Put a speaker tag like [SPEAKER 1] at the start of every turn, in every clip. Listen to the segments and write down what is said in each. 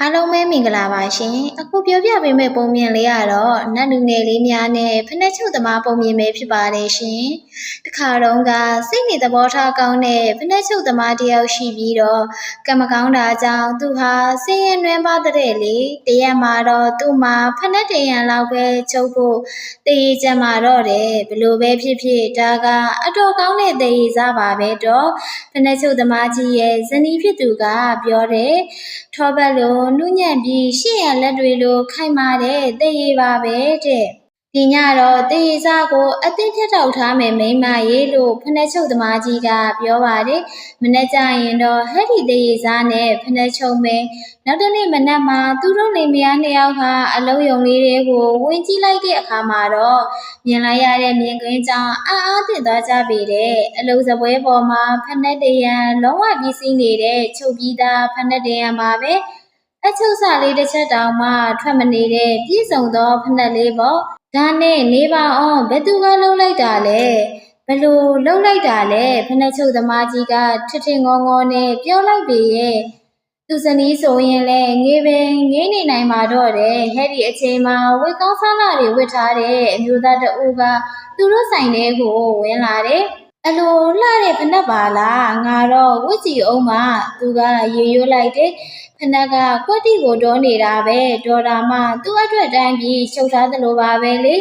[SPEAKER 1] အားလုံးပဲမင်္ဂလာပါရှင်အခုပြောပြပေးမယ့်ပုံမြင်လေးကတော့နတ်လူငယ်လေးများနဲ့ဖနှက်ချုပ်သမားပုံမြင်ပဲဖြစ်ပါတယ်ရှင်တခါတော့ကစိတ်နေသဘောထားကောင်းတဲ့ဖနှက်ချုပ်သမားတစ်ယောက်ရှိပြီးတော့ကံမကောင်းတာကြောင့်သူဟာဆင်းရဲနှွမ်းပါတဲ့လေတရက်မှာတော့သူ့မှာဖနှက်တရံလောက်ပဲချုပ်ဖို့တည်ရကြမှာတော့တယ်ဘလို့ပဲဖြစ်ဖြစ်ဒါကအတော်ကောင်းတဲ့တည်ရစားပါပဲတော့ဖနှက်ချုပ်သမားကြီးရဲ့ဇနီးဖြစ်သူကပြောတယ်ထောပတ်လိုနုညံ့ပြီးရှေ့ရလက်တွေလိုခိုင်မာတဲ့တည်ရည်ပါပဲတဲ့ဒီညတော့တည်ရည်စားကိုအသိဖြတ်ထောက်ထားမယ်မိန်းမရေလို့ဖနှက်ချုပ်သမားကြီးကပြောပါတယ်မနေ့ကျရင်တော့ဟဲ့ဒီတည်ရည်စားနဲ့ဖနှက်ချုပ်မယ်နောက်တစ်နေ့မနက်မှာသူတို့လင်မယားနှစ်ယောက်ဟာအလုံးယုံလေးတွေကိုဝင်ကြည့်လိုက်တဲ့အခါမှာတော့မြင်လိုက်ရတဲ့မြင်ကွင်းကြောင့်အာအားသင့်သွားကြပေတဲ့အလုံးစပွဲပေါ်မှာဖနှက်တရံလုံးဝပြီးစီးနေတဲ့ချုပ်ပြီးသားဖနှက်တရံပါပဲ အချုပ်စာလေးတစ်ချက်တောင်မှထွက်မနေတဲ့ပြည့်စုံသောဖက်လေးပေါ့ဒါနဲ့နေပါအောင်ဘယ်သူကလှုပ်လိုက်တာလဲဘလို့လှုပ်လိုက်တာလဲဖက်ချုပ်သမားကြီးကထထင်ငေါငေါနဲ့ပြောလိုက်ပေရဲ့သူစနီးဆိုရင်လဲငေးပင်ငေးနေနိုင်မှာတော့တယ်ဟဲ့ဒီအချိန်မှာဝေကောင်းဆားလာတွေဝတ်ထားတဲ့အမျိုးသားတအူးကသူတို့ဆိုင်ထဲကိုဝင်လာတယ် အလိုလှတဲ့ဖက်ပါလားငါတော့ဝတ်ကြည့်အောင်မသူကရေရွတ်လိုက်တယ်ဖနက်ကကွက်တီကိုဒေါ်နေတာပဲဒေါ်တာမှသူ့အတွက်တန်းပြီးချုပ်ထားသလိုပါပဲလေ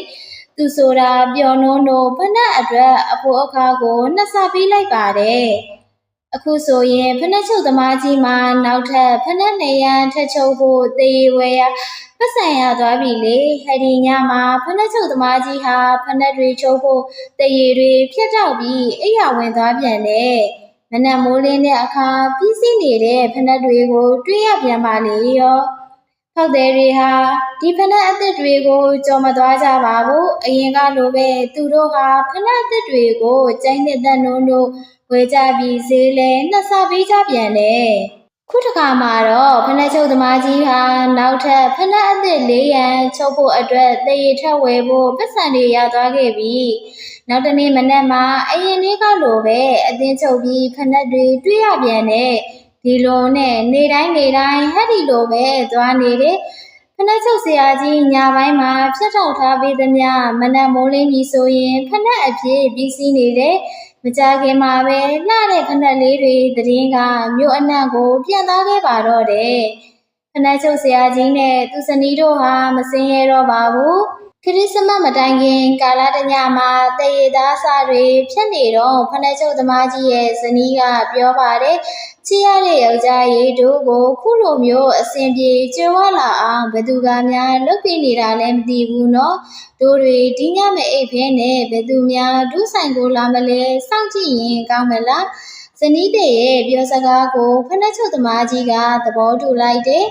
[SPEAKER 1] သူဆိုတာပျော်နှုံးတို့ဖနက်အတွက်အဖို့အခါကိုနှစ်ဆပေးလိုက်ပါတယ် အခုဆိုရင်ဖနက်ချုပ်သမားကြီးမှာနောက်ထပ်ဖနက်နေရန်ထက်ချုပ်ဖို့သေဝဲရပတ်စံရသွားပြီလေဟယ်ဒီညမှာဖနက်ချုပ်သမားကြီးဟာဖနက်တွေချုပ်ဖို့သေရည်တွေဖြတ်တောက်ပြီးအိယာဝင်သွားပြန်တယ်မနက်မိုးလင်းတဲ့အခါပြီးစီးနေတဲ့ဖနက်တွေကို တွေးရပြန်ပါလေရော ဖောက်သည်တွေဟာဒီဖနက်အသစ်တွေကိုကြော်မသွားကြပါဘူးအရင်ကလိုပဲသူတို့ဟာဖနက်အသစ်တွေကိုကျိုင်းတဲ့တန်နုံတို့ဝေကြပြီးဈေးလဲနှစ်ဆပေးကြပြန်တယ်ခုတစ်ခါမှာတော့ဖနက်ချုပ်သမားကြီးဟာနောက်ထပ်ဖနက်အသစ်၄ရန်ချုပ်ဖို့အတွက်တည်ရထက်ဝယ်ဖို့ပတ်စံတွေရသွားခဲ့ပြီနောက်တနေ့မနက်မှာအရင်နေ့ကလိုပဲအသင်းချုပ်ပြီးဖနက်တွေတွေ့ရပြန်တဲ့ ဒီလိုနဲ့နေတိုင်းနေတိုင်းဟဲ့ဒီလိုပဲသွားနေတဲ့ဖနက်ချုပ်ဆရာကြီးညာပိုင်းမှာဖြတ်ထောက်ထားပေးသမျှမနက်မိုးလင်းပြီဆိုရင်ဖနက်အပြည့်ပြီးစီးနေတဲ့မကြခင်မှာပဲလှတဲ့ဖနက်လေးတွေသတည်င်းကမြို့အနှံ့ကိုပြန်သားခဲ့ပါတော့တယ်ဖနက်ချုပ်ဆရာကြီးနဲ့သူစနီးတို့ဟာမစင်ရတော့ပါဘူး ခရစ်စမတ်မတိုင်ခင်ကာလတညမှာတရေသားစာတွေဖြတ်နေတော့ဖနှက်ချုပ်သမားကြီးရဲ့ဇနီးကပြောပါတယ်ချစ်ရတဲ့ယောက်ျားရေးတို့ကိုခုလိုမျိုးအစဉ်ပြေကြွယ်ဝလာအောင်ဘယ်သူကများလုပ်ပြနေတာလဲမသိဘူးနော်တို့တွေဒီညမအိပ်ဖဲနဲ့ဘယ်သူများဒုဆိုင်ကိုလာမလဲစောင့်ကြည့်ရင်ကောင်းမလားဇနီးတဲ့ရဲ့ပြောစကားကိုဖနှက်ချုပ်သမားကြီးကသဘောတူလိုက်တယ်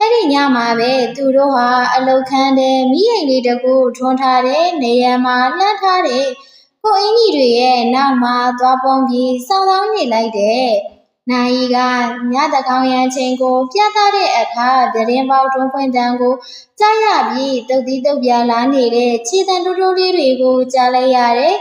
[SPEAKER 1] အဲ့ဒီညမှာပဲသူတို့ဟာအလုတ်ခန်းတဲ့မိအိမ်လေးတစ်ခုထွန်းထားတဲ့နေရန်မှာလှမ်းထားတဲ့ကိုအင်းကြီးတွေရဲ့နောက်မှာသွားပုံပြီးစောင်းစောင်းနေလိုက်တဲ့နိုင်ကညတကောင်ရန်ချိန်ကို ပြသတဲ့အခါတရင်ပေါက်တွန်းဖွင့်တန်းကိုကြားရပြီးတုတ်သီးတုတ်ပြာလာနေတဲ့ခြေတံတိုးတိုးလေးတွေကိုကြားလိုက်ရတယ်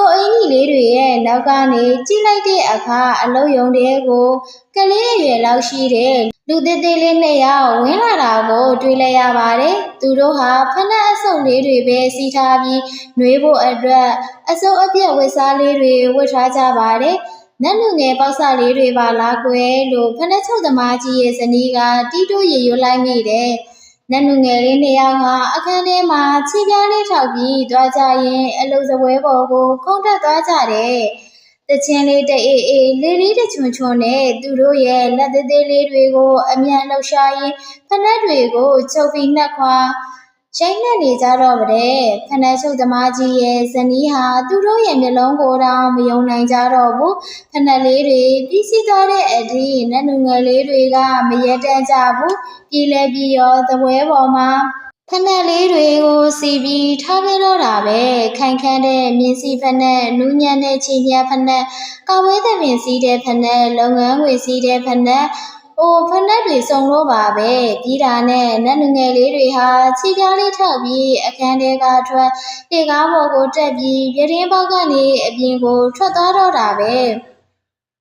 [SPEAKER 1] ကိုအင်းကြီးလေးတွေရဲ့နောက်ကနေကြည့်လိုက်တဲ့အခါအလုံးယုံတဲ့ကိုကလေးအရွယ်လောက်ရှိတဲ့လူသေးသေးလေးနှစ်ယောက်ဝင်လာတာကိုတွေ့လိုက်ရပါတယ်။သူတို့ဟာဖနက်အဆုပ်လေးတွေပဲစီးထားပြီးနှွေးဖို့အတွက်အစုပ်အပြက်ဝတ်စားလေးတွေဝတ်ထားကြပါတယ်။နတ်လူငယ်ပေါက်စလေးတွေပါလားကွယ်လို့ဖနက်ချုပ်သမားကြီးရဲ့ဇနီးကတီးတိုးရေရွလိုက်မိတယ်။ နတ်လူငယ်လေးနှစ်ယောက်ဟာအခန်းထဲမှာခြေပြားလေးထောက်ပြီးသွားကြရင်အလုစပွဲပေါ်ကိုခုန်တက်သွားကြတယ်။တချင်းလေးတအေးအေးလေးလေးတချွန်ချွန်နဲ့သူတို့ရဲ့လက်သေးသေးလေးတွေကို အမြန်လှူရှားရင်းဖနက်တွေကိုချုပ်ပြီးနှက်ခွာ ရှိုင်းနှက်နေကြတော့ဗတဲ့ဖနက်ချုပ်သမားကြီးရဲ့ဇနီးဟာသူတို့ရဲ့မျက်လုံးကိုတောင်မယုံနိုင်ကြတော့ဘူးဖနက်လေးတွေပြီးစီးသွားတဲ့အထိနတ်နူငယ်လေးတွေကမရက်တန့်ကြဘူးပြည်လဲပြီးရောသပွဲပေါ်မှာဖနက်လေးတွေကိုစီပြီးထားခဲ့တော့တာပဲခိုင်ခန့်တဲ့မြင်းစီဖနက်နူးညံ့တဲ့ချီညက်ဖနက်ကာဝဲတဲ့ပင်စီးတဲ့ဖနက်လုပ်ငန်းငွေစီးတဲ့ဖနက် အိုဖနက်တွေစုံလို့ပါပဲပြီးတာနဲ့နတ်လူငယ်လေးတွေဟာခြေပြားလေးထောက်ပြီးအခန်းထဲကထွက်တေကားပေါ်ကိုတက်ပြီးပြတင်းပေါက်ကနေအပြင်ကိုထွက်သွားတော့တာပဲ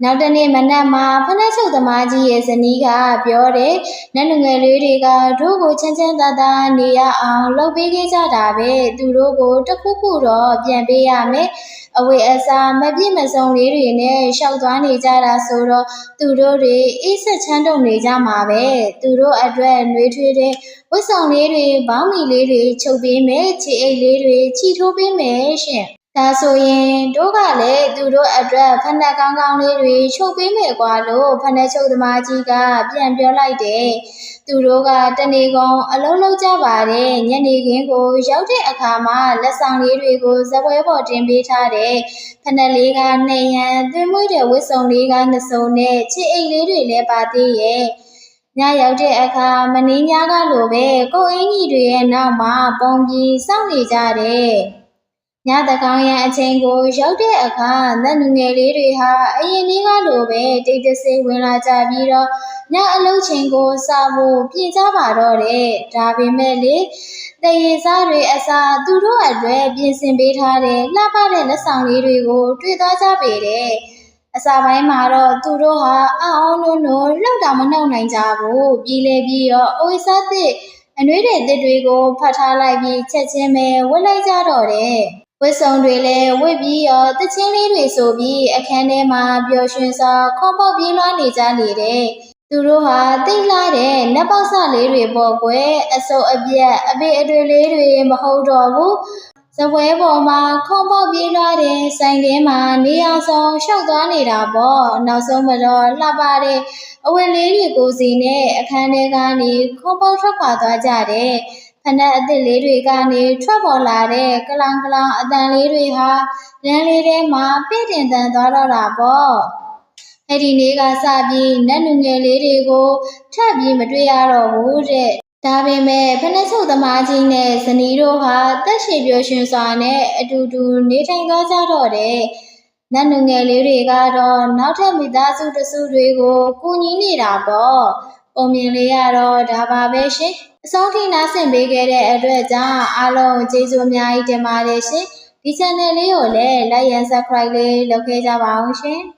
[SPEAKER 1] နောက်တနေ့မနက်မှာဖနက်ချုပ်သမားကြီးရဲ့ဇနီးကပြောတယ်နတ်လူငယ်လေးတွေကတို့ကိုချမ်းချမ်းသာသာနေရအောင်လုပ်ပေးခဲ့ကြတာပဲသူတို့ကိုတစ်ခုခုတော့ပြန်ပေးရမယ်အဝေအစားမပြည့်မစုံလေးတွေနဲ့ရှောက်သွားနေကြတာဆိုတော့သူတို့တွေအေးဆက်ချမ်းတုံနေကြမှာပဲသူတို့အတွက်နှွေးထွေးတဲ့ဝတ်ဆောင်လေးတွေဘောင်းမီလေးတွေချုပ်ပေးမယ်ခြေအိတ်လေးတွေချီထိုးပေးမယ်ရှင် ဒါဆိုရင်တို့ကလည်းသူတို့အတွက်ဖနက်ကောင်းကောင်းလေးတွေချုပ်ပေးမယ်ကွာလို့ဖနက်ချုပ်သမားကြီးကပြန်ပြောလိုက်တယ်။သူတို့ကတနေကုန်အလုံးလုံးကြပါတယ်ညနေခင်းကိုရောက်တဲ့အခါမှာလက်ဆောင်လေးတွေကိုဇပွဲပေါ်တင်ပေးထားတယ်။ဖနက်လေးကနှိမ်ရန်သွင်းမွေးတဲ့ဝတ်စုံလေးကနှစုံနဲ့ချစ်အိတ်လေးတွေလည်းပါသေးရဲ့။ညရောက်တဲ့အခါမင်းညကလိုပဲကိုအင်းကြီးတွေရဲ့နောက်မှာပုံပြီးစောင့်နေကြတယ်။ ညတကောင်ရန်အချိန်ကိုရောက်တဲ့အခါနတ်လူငယ်လေးတွေဟာအရင်နေ့ကလိုပဲတိတ်တဆိတ်ဝင်လာကြပြီးတော့ညအလုပ်ချိန်ကိုစဖို့ပြင်ကြပါတော့တယ်။ဒါပေမဲ့လေတရေစားတွေအစားသူတို့အတွက်ပြင်ဆင်ပေးထားတဲ့လှပတဲ့လက်ဆောင်လေးတွေကိုတွေ့သွားကြပေတယ်။အစာပိုင်းမှာတော့သူတို့ဟာအအောင်နုံနုံလှုပ်တာမနှုတ်နိုင်ကြဘူးပြီးလေပြီးတော့အဝိစားသစ်အနှွေးတဲ့တစ်တွေကိုဖတ်ထားလိုက်ပြီးချက်ချင်းပဲဝတ်လိုက်ကြတော့တယ် ဝတ်စုံတွေလည်းဝတ်ပြီးရောတချင်းလေးတွေဆိုပြီးအခန်းထဲမှာပျော်ရွှင်စွာခေါင်းပေါက်ပြေးလွှားနေကြလေတယ်သူတို့ဟာတိတ်လာတဲ့နတ်ပေါက်စလေးတွေပေါ့ကွယ်အစုပ်အပြက်အပေအတွေ့လေးတွေမဟုတ်တော့ဘူးစပွဲပေါ်မှာခုံပေါက်ပြေးလွှားတဲ့ဆိုင်ထဲမှာနေအောင်ဆောင်ရှောက်သွားနေတာပေါ့နောက်ဆုံးမတော့လှပတဲ့အဝတ်လေးတွေကိုစီနဲ့အခန်းထဲကနေခုံပေါက်ထွက်ခွာသွားကြတယ် ဖနက်အသစ်လေးတွေကနေထွက်ပေါ်လာတဲ့ကလောင်ကလောင်အတန်လေးတွေဟာလမ်းလေးထဲမှာပြည့်တင်တန်သွားတော့တာပေါ့အဲ့ဒီနေ့ကစပြီးနတ်လူငယ်လေးတွေကိုထပ်ပြီးမတွေ့ရတော့ဘူးတဲ့ဒါပေမဲ့ဖနက်ချုပ်သမားကြီးနဲ့ဇနီးတို့ဟာတက်ရှိပျော်ရွှင်စွာနဲ့အတူတူနေထိုင်သွားကြတော့တယ်နတ်လူငယ်လေးတွေကတော့နောက်ထပ်မိသားစုတစုတွေကိုကူညီနေတာပေါ့ပုံမြင်လေးရတော့ဒါပါပဲရှင် အဆုံးထိနားဆင်ပေးခဲ့တဲ့အတွက်ကြောင့်အားလုံးကျေးဇူးအများကြီးတင်ပါတယ်ရှင်ဒီ channel လေးကိုလည်း like and subscribe လေးလုပ်ခဲ့ကြပါအောင်ရှင်